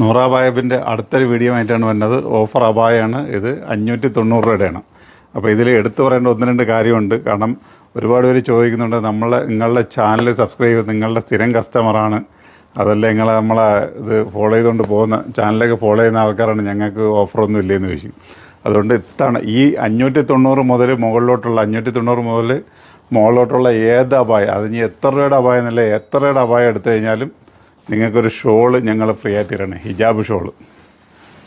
നൂറ അബായബിന്റെ അടുത്തൊരു വീഡിയോ ആയിട്ടാണ് വന്നത് ഓഫർ അബായാണ്. ഇത് അഞ്ഞൂറ്റി തൊണ്ണൂറ് രൂപയുടെയാണ്. അപ്പോൾ ഇതിൽ എടുത്തു പറയേണ്ട ഒന്ന് രണ്ട് കാര്യമുണ്ട്. കാരണം ഒരുപാട് പേര് ചോദിക്കുന്നുണ്ട് നമ്മളെ നിങ്ങളുടെ ചാനൽ സബ്സ്ക്രൈബ് ചെയ്ത് നിങ്ങളുടെ സ്ഥിരം കസ്റ്റമറാണ് അതല്ല നിങ്ങൾ നമ്മളെ ഇത് ഫോളോ ചെയ്തുകൊണ്ട് പോകുന്ന ചാനലൊക്കെ ഫോളോ ചെയ്യുന്ന ആൾക്കാരാണ്. ഞങ്ങൾക്ക് ഓഫറൊന്നും ഇല്ലയെന്ന് ചോദിച്ചു അതുകൊണ്ട് ഇത്താണ് ഈ അഞ്ഞൂറ്റി തൊണ്ണൂറ് മുതൽ മുകളിലോട്ടുള്ള അഞ്ഞൂറ്റി തൊണ്ണൂറ് മുതൽ മുകളിലോട്ടുള്ള ഏത് അപായം അതിന് എത്ര രൂപയുടെ അപായം എന്നല്ല എത്ര രൂപയുടെ അപായം എടുത്തു കഴിഞ്ഞാലും നിങ്ങൾക്കൊരു ഷോൾ ഞങ്ങൾ ഫ്രീ ആയിട്ട് തരണേ. ഹിജാബ് ഷോൾ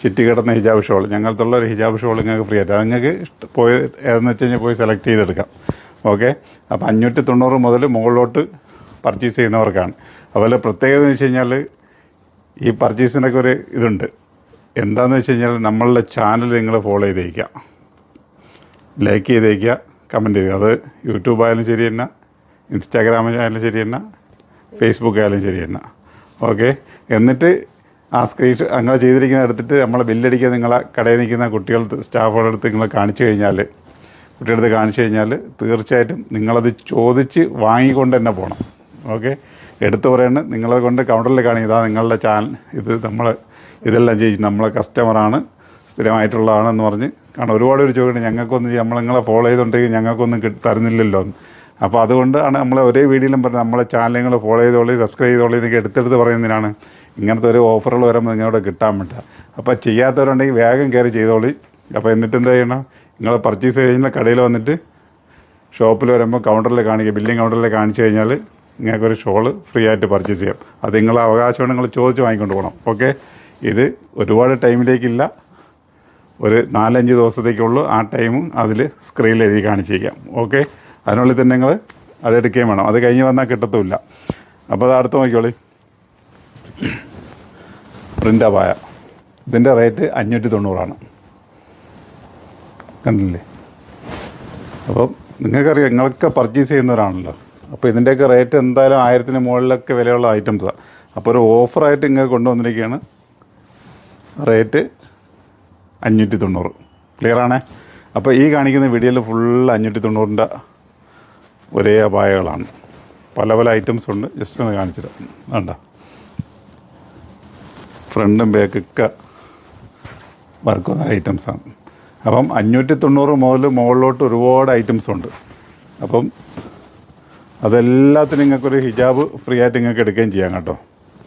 ചുറ്റി കിടന്ന ഹിജാബ് ഷോൾ. ഞങ്ങൾക്കുള്ള ഒരു ഹിജാബ് ഷോൾ നിങ്ങൾക്ക് ഫ്രീ ആയിട്ട് നിങ്ങൾക്ക് പോയി ഏതെന്ന് വെച്ച് കഴിഞ്ഞാൽ പോയി സെലക്ട് ചെയ്തെടുക്കാം. ഓക്കെ? അപ്പോൾ അഞ്ഞൂറ്റി തൊണ്ണൂറ് മുതൽ മുകളിലോട്ട് പർച്ചേസ് ചെയ്യുന്നവർക്കാണ്. അതുപോലെ പ്രത്യേകത എന്ന് വെച്ച് കഴിഞ്ഞാൽ ഈ പർച്ചേസിനൊക്കെ ഒരു ഇതുണ്ട്. എന്താണെന്ന് വെച്ച് കഴിഞ്ഞാൽ നമ്മളുടെ ചാനൽ നിങ്ങൾ ഫോളോ ചെയ്തേക്കുക. ലൈക്ക് ചെയ്തേക്കുക കമന്റ് ചെയ്യുക അത് യൂട്യൂബ് ആയാലും ശരി തന്നെ ഇൻസ്റ്റാഗ്രാം ആയാലും ശരി തന്നെ ഫേസ്ബുക്ക് ആയാലും ശരി തന്നെ. ഓക്കെ. എന്നിട്ട് ആ സ്ക്രീൻ അങ്ങനെ ചെയ്തിരിക്കുന്ന എടുത്തിട്ട് നമ്മളെ ബില്ലടിക്കാൻ നിങ്ങളെ കടയിൽ നിൽക്കുന്ന കുട്ടികൾ സ്റ്റാഫുകളുടെ അടുത്ത് നിങ്ങൾ കാണിച്ചു കഴിഞ്ഞാൽ കുട്ടിയുടെ അടുത്ത് കാണിച്ചു കഴിഞ്ഞാൽ തീർച്ചയായിട്ടും നിങ്ങളത് ചോദിച്ച് വാങ്ങിക്കൊണ്ട് തന്നെ പോകണം ഓക്കെ. എടുത്തു പറയുന്നത് നിങ്ങളെ കൊണ്ട് കൗണ്ടറിൽ കാണി ഇതാ നിങ്ങളുടെ ചാനൽ ഇത് നമ്മൾ ഇതെല്ലാം ചെയ്യും നമ്മളെ കസ്റ്റമറാണ് സ്ഥിരമായിട്ടുള്ളതാണെന്ന് പറഞ്ഞ്. കാരണം ഒരുപാട് പേര് ചോദിക്കുന്നത് ഞങ്ങൾക്കൊന്നും നമ്മൾ നിങ്ങളെ ഫോളോ ചെയ്തുകൊണ്ടെങ്കിൽ ഞങ്ങൾക്കൊന്നും തരുന്നില്ലല്ലോ അപ്പോൾ അതുകൊണ്ടാണ് നമ്മൾ ഒരേ വീഡിയോയിലും പറഞ്ഞത്. നമ്മളെ ചാനലുകൾ ഫോളോ ചെയ്തോളി സബ്സ്ക്രൈബ് ചെയ്തോളി എന്നൊക്കെ എടുത്തെടുത്ത് പറയുന്നതിനാണ് ഇങ്ങനത്തെ ഒരു ഓഫറുകൾ വരുമ്പോൾ നിങ്ങളോട് കിട്ടാൻ പറ്റുക അപ്പോൾ ചെയ്യാത്തവരുണ്ടെങ്കിൽ വേഗം കയറി ചെയ്തോളി. അപ്പോൾ എന്നിട്ട് എന്താ ചെയ്യണം? നിങ്ങൾ പർച്ചേസ് കഴിഞ്ഞാൽ കടയിൽ വന്നിട്ട് ഷോപ്പിൽ വരുമ്പോൾ കൗണ്ടറിൽ കാണിക്കുക. ബില്ലിംഗ് കൗണ്ടറിൽ കാണിച്ചു കഴിഞ്ഞാൽ നിങ്ങൾക്കൊരു ഷോൾ ഫ്രീ ആയിട്ട് പർച്ചേസ് ചെയ്യാം. അത് നിങ്ങളെ അവകാശമാണ് നിങ്ങൾ ചോദിച്ച് വാങ്ങിക്കൊണ്ട് പോകണം. ഓക്കെ ഇത് ഒരുപാട് ടൈമിലേക്കില്ല. ഒരു നാലഞ്ച് ദിവസത്തേക്കുള്ളൂ. ആ ടൈമും അതിൽ സ്ക്രീനിൽ എഴുതി കാണിച്ചിരിക്കാം ഓക്കെ അതിനുള്ളിൽ തന്നെ നിങ്ങൾ അത് എടുക്കുകയും വേണം. അത് കഴിഞ്ഞ് വന്നാൽ കിട്ടത്തുമില്ല. അപ്പോൾ അത് അടുത്ത് നോക്കിയോളി പ്രിന്റ് അപായ ഇതിന്റെ റേറ്റ് അഞ്ഞൂറ്റി തൊണ്ണൂറാണ് കണ്ടില്ലേ? അപ്പം നിങ്ങൾക്കറിയാം നിങ്ങളൊക്കെ പർച്ചേസ് ചെയ്യുന്നവരാണല്ലോ. അപ്പോൾ ഇതിന്റെയൊക്കെ റേറ്റ് എന്തായാലും ആയിരത്തിന് മുകളിലൊക്കെ വിലയുള്ള ഐറ്റംസാണ് അപ്പോൾ ഒരു ഓഫറായിട്ട് ഇങ്ങനെ കൊണ്ടുവന്നിരിക്കുകയാണ്. റേറ്റ് അഞ്ഞൂറ്റി തൊണ്ണൂറ് ക്ലിയറാണേ അപ്പോൾ ഈ കാണിക്കുന്ന വീഡിയോയിൽ ഫുൾ അഞ്ഞൂറ്റി തൊണ്ണൂറിന്റെ ഒരേ അപായകളാണ്. പല പല ഐറ്റംസ് ഉണ്ട്. ജസ്റ്റ് ഒന്ന് കാണിച്ചിട്ട് വേണ്ട ഫ്രണ്ടും ബാക്കൊക്കെ വർക്ക് വന്ന ഐറ്റംസാണ് അപ്പം അഞ്ഞൂറ്റി തൊണ്ണൂറ് മുതൽ മുകളിലോട്ട് ഒരുപാട് ഐറ്റംസ് ഉണ്ട്. അപ്പം അതെല്ലാത്തിനും നിങ്ങൾക്കൊരു ഹിജാബ് ഫ്രീ ആയിട്ട് നിങ്ങൾക്ക് എടുക്കുകയും ചെയ്യാം കേട്ടോ.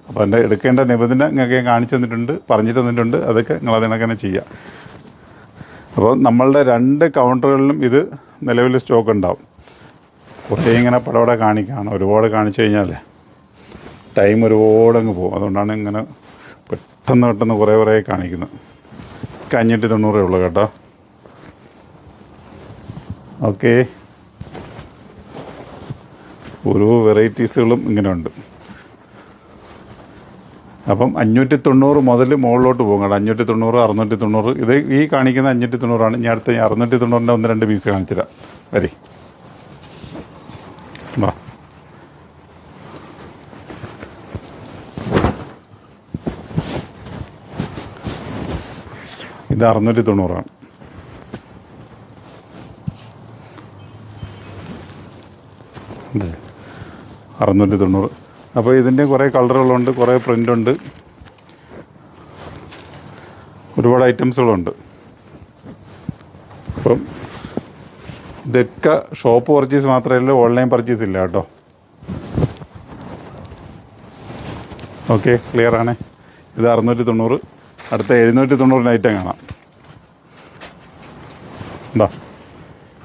അപ്പോൾ എന്റെ എടുക്കേണ്ട നിബന്ധന നിങ്ങൾക്ക് ഞാൻ കാണിച്ചു തന്നിട്ടുണ്ട് പറഞ്ഞു തന്നിട്ടുണ്ട്. അതൊക്കെ നിങ്ങൾ അതിനൊക്കെ തന്നെ ചെയ്യാം അപ്പോൾ നമ്മളുടെ രണ്ട് കൗണ്ടറുകളിലും ഇത് നിലവിൽ സ്റ്റോക്ക് ഉണ്ടാവും. കുറേ ഇങ്ങനെ പടപടെ കാണിക്കുകയാണ്. ഒരുപാട് കാണിച്ചു കഴിഞ്ഞാൽ ടൈം ഒരുപാട് അങ്ങ് പോകും. അതുകൊണ്ടാണ് ഇങ്ങനെ പെട്ടെന്ന് പെട്ടെന്ന് കുറേ കുറേ കാണിക്കുന്നത്. അഞ്ഞൂറ്റി തൊണ്ണൂറേ ഉള്ളൂ കേട്ടോ. ഓക്കെ. ഓരോ വെറൈറ്റീസുകളും ഇങ്ങനെ ഉണ്ട് അപ്പം അഞ്ഞൂറ്റി തൊണ്ണൂറ് മുതൽ മുകളിലോട്ട് പോകും കേട്ടോ. അഞ്ഞൂറ്റി തൊണ്ണൂറ് അറുന്നൂറ്റി തൊണ്ണൂറ്. ഇത് ഈ കാണിക്കുന്ന അഞ്ഞൂറ്റി തൊണ്ണൂറാണ്. ഞാൻ അടുത്ത അറുന്നൂറ്റി തൊണ്ണൂറിന്റെ ഒന്ന് രണ്ട് പീസ് കാണിച്ചു തരാം വരി. വാ. ഇത് അറുന്നൂറ്റി തൊണ്ണൂറാണ് അറുന്നൂറ്റി തൊണ്ണൂറ് അപ്പോൾ ഇതിന്റെ കുറേ കളറുകളുണ്ട് കുറേ പ്രിന്റുണ്ട് ഒരുപാട് ഐറ്റംസുകളുണ്ട് അപ്പം ഇതൊക്കെ ഷോപ്പ് പർച്ചേസ് മാത്രമല്ല ഓൺലൈൻ പർച്ചേസ് ഇല്ല കേട്ടോ. ഓക്കെ ക്ലിയർ ആണേ? ഇത് അറുന്നൂറ്റി തൊണ്ണൂറ് അടുത്ത എഴുന്നൂറ്റി തൊണ്ണൂറിന് ഐറ്റം കാണാം. എന്താ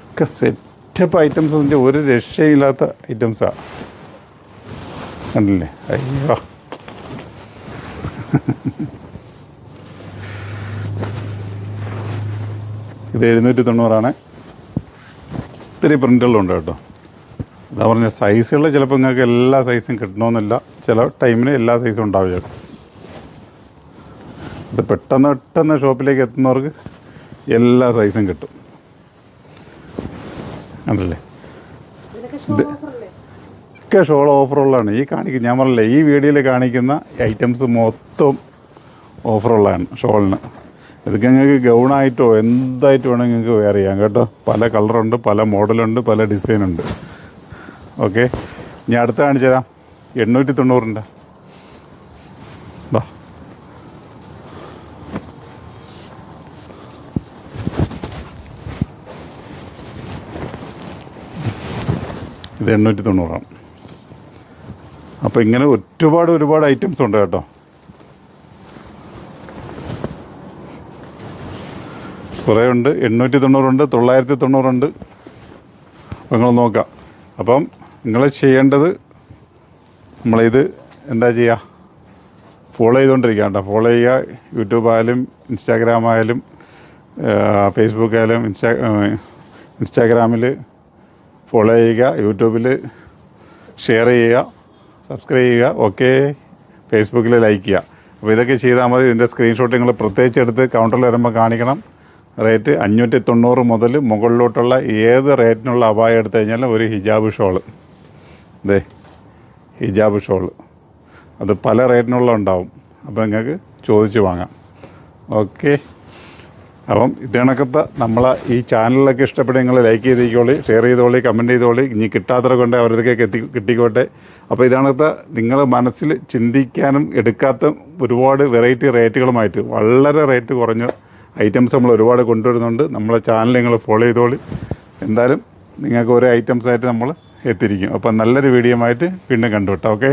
ഒക്കെ സെറ്റപ്പ് ഐറ്റംസ് എന്ന് വെച്ചാൽ ഒരു രക്ഷയില്ലാത്ത ഐറ്റംസാണ് കണ്ടില്ലേ? അയ്യോ. ഇത് എഴുന്നൂറ്റി തൊണ്ണൂറാണ് ഒത്തിരി പ്രിന്റുകളുണ്ട് കേട്ടോ. എന്താ പറഞ്ഞ സൈസുകൾ ചിലപ്പോൾ നിങ്ങൾക്ക് എല്ലാ സൈസും കിട്ടണമെന്നില്ല ചില ടൈമിൽ എല്ലാ സൈസും ഉണ്ടാവില്ല. ഇത് പെട്ടെന്ന് പെട്ടെന്ന് ഷോപ്പിലേക്ക് എത്തുന്നവർക്ക് എല്ലാ സൈസും കിട്ടും. അതല്ലേ ഇതൊക്കെ ഷോൾ ഓഫറുള്ളതാണ് ഈ കാണിക്കുന്ന ഞാൻ പറഞ്ഞില്ലേ ഈ വീഡിയോയിൽ കാണിക്കുന്ന ഐറ്റംസ് മൊത്തം ഓഫറുള്ളതാണ് ഷോളിന് ഇതൊക്കെ ഞങ്ങൾക്ക് ഗൗണായിട്ടോ എന്തായിട്ട് വേണമെങ്കിൽ നിങ്ങൾക്ക് വെയർ ചെയ്യാം കേട്ടോ. പല കളറുണ്ട് പല മോഡലുണ്ട് പല ഡിസൈനുണ്ട് ഓക്കെ ഞാൻ അടുത്ത കാണിച്ചു തരാം. എണ്ണൂറ്റി തൊണ്ണൂറിന്റെ ഇത് എണ്ണൂറ്റി തൊണ്ണൂറാണ് അപ്പോൾ ഇങ്ങനെ ഒരുപാട് ഒരുപാട് ഐറ്റംസ് ഉണ്ട് കേട്ടോ. കുറേ ഉണ്ട് എണ്ണൂറ്റി തൊണ്ണൂറുണ്ട് തൊള്ളായിരത്തി തൊണ്ണൂറുണ്ട് അപ്പോൾ നിങ്ങൾ നോക്കാം. അപ്പം നിങ്ങൾ ചെയ്യേണ്ടത് നമ്മളിത് എന്താ ചെയ്യുക ഫോളോ ചെയ്തുകൊണ്ടിരിക്കുക കേട്ടോ ഫോളോ ചെയ്യുക. യൂട്യൂബ് ആയാലും ഇൻസ്റ്റാഗ്രാം ആയാലും ഫേസ്ബുക്ക് ആയാലും ഇൻസ്റ്റാ ഇൻസ്റ്റാഗ്രാമിൽ ഫോളോ ചെയ്യുക. യൂട്യൂബിൽ ഷെയർ ചെയ്യുക. സബ്സ്ക്രൈബ് ചെയ്യുക. ഓക്കെ. ഫേസ്ബുക്കിൽ ലൈക്ക് ചെയ്യുക. അപ്പോൾ ഇതൊക്കെ ചെയ്താൽ മതി. ഇതിന്റെ സ്ക്രീൻഷോട്ട് നിങ്ങൾ പ്രത്യേകിച്ച് എടുത്ത് കൗണ്ടറിൽ വരുമ്പോൾ കാണിക്കണം. റേറ്റ് അഞ്ഞൂറ്റി തൊണ്ണൂറ് മുതൽ മുകളിലോട്ടുള്ള ഏത് റേറ്റിനുള്ള അപായം എടുത്തു കഴിഞ്ഞാലും ഒരു ഹിജാബ് ഷോൾ ഇതേ ഹിജാബ് ഷോൾ അത് പല റേറ്റിനുള്ള ഉണ്ടാവും. അപ്പോൾ നിങ്ങൾക്ക് ചോദിച്ച് വാങ്ങാം. ഓക്കെ. അപ്പം ഇത് നമ്മൾ ഈ ചാനലിലൊക്കെ ഇഷ്ടപ്പെട്ട് നിങ്ങൾ ലൈക്ക് ചെയ്തേക്കോളി ഷെയർ ചെയ്തോളി കമന്റ് ചെയ്തോളി. ഇനി കിട്ടാത്തവരെ കൊണ്ട് അവരതൊക്കെ എത്തി കിട്ടിക്കോട്ടെ. അപ്പോൾ ഇതാണത്തെ നിങ്ങൾ മനസ്സിൽ ചിന്തിക്കാനും എടുക്കാത്ത ഒരുപാട് വെറൈറ്റി റേറ്റുകളുമായിട്ട് വളരെ റേറ്റ് കുറഞ്ഞ ഐറ്റംസ് നമ്മൾ ഒരുപാട് കൊണ്ടുവരുന്നുണ്ട്. നമ്മളെ ചാനൽ നിങ്ങൾ ഫോളോ ചെയ്തോളി. എന്തായാലും നിങ്ങൾക്ക് ഓരോ ഐറ്റംസായിട്ട് നമ്മൾ എത്തിയിരിക്കും. അപ്പം നല്ലൊരു വീഡിയോ ആയിട്ട് വീണ്ടും കണ്ടുവിട്ടാം ഓക്കെ